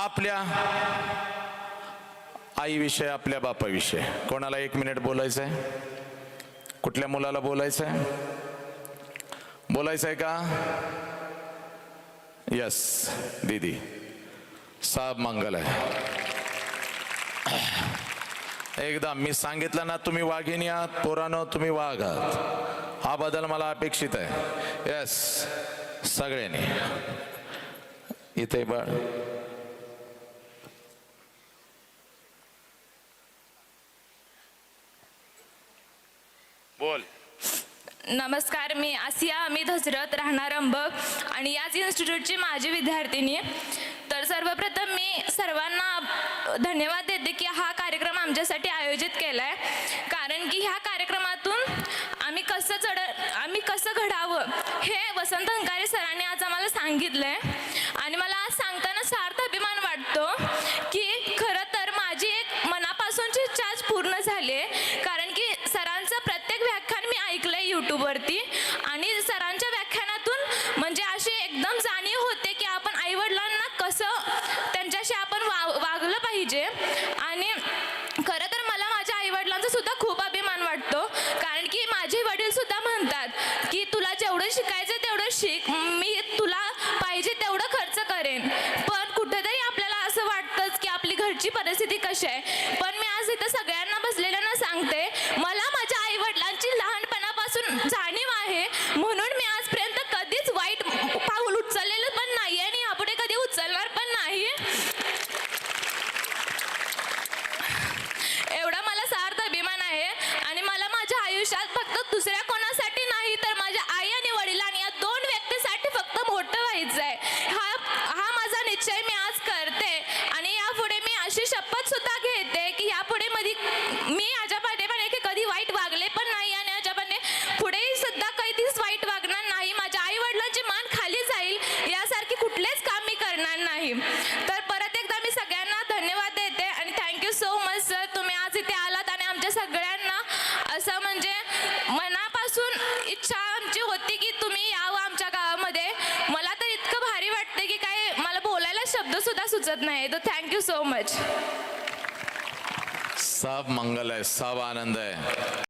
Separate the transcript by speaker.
Speaker 1: आपल्या आईविषयी आपल्या बापाविषयी. कोणाला एक मिनिट बोलायचं आहे कुठल्या मुलाला बोलायचं आहे बोलायचं आहे का? यस दीदी. साहेब मंगल आहे. एकदा मी सांगितलं ना तुम्ही वाघिणी आहात पोरानं तुम्ही वाघ आहात. हा बदल मला अपेक्षित आहे. यस सगळ्यांनी. इथे बाळ बोल.
Speaker 2: नमस्कार मी आसिया अमित हजरत राहणार अंबक आणि याच इन्स्टिट्यूटची माझी विद्यार्थिनी. तर सर्वप्रथम मी सर्वांना धन्यवाद देते की हा कार्यक्रम आमच्यासाठी आयोजित केला आहे कारण की ह्या कार्यक्रमातून आम्ही कसं चढ आम्ही कसं घडावं हे वसंत हंकारे सरांनी आज आम्हाला सांगितलं आहे आणि मला आज सांगताना सार्थ अभिमान वाटतो की खरं तर माझी एक मनापासूनची इच्छा पूर्ण झाली आहे. यूट्यूबवरती. आणि सरांच्या व्याख्यानातून म्हणजे अशी एकदम जाणीव होते की आपण आईवडिलांना कसं त्यांच्याशी आपण वा वागलं पाहिजे. आणि खरं तर मला माझ्या आईवडिलांचा सुद्धा खूप अभिमान वाटतो. कारण की माझे वडील सुद्धा म्हणतात की तुला जेवढं शिकायचं तेवढं शिक. मी तुला पाहिजे तेवढं खर्च करेन. पण कुठेतरी आपल्याला असं वाटतंच की आपली घरची परिस्थिती कशी आहे. पण मी आज इथं सगळ्यांना बसलेल्यांना सांगते मला माझ्या आई वडिलांची लहानपणापासून जाणीव आहे म्हणून मी आजपर्यंत कधीच वाईट पाऊल उचललेलं पण नाही आणि यापुढे कधी उचलणार पण नाही एवढा मला सार्थ अभिमान आहे आणि मला माझ्या आयुष्यात फक्त दुसऱ्या कोणासाठी नाही तर माझ्या आई आणि वडिलांनी या दोन व्यक्तीसाठी फक्त मोठं व्हायचं आहे हा हा माझा निश्चय मी आज करते आणि यापुढे मी अशी शपथ सुद्धा घेते की यापुढे मध्ये मी याच्या पाठीमागे की कधी वाईट वागले पण नाही आणि याच्या पाठे पुढेही सुद्धा कधीच वाईट वागणार नाही माझ्या आई वडिलांची मान खाली जाईल यासारखी कुठलेच काम मी करणार नाही तर परत एकदा मी सगळ्यांना धन्यवाद देते आणि थँक्यू सो मच सर तुम्ही आज इथे आलात आणि आमच्या सगळ्यांना असं म्हणजे मनापासून इच्छा आमची होती की तुम्ही यावं आमच्या गावामध्ये मला तर इतकं भारी वाटते की काय मला बोलायला शब्द सुद्धा सुचत नाही. तर थँक्यू सो मच
Speaker 1: सब मंगल आहे सब आनंद आहे.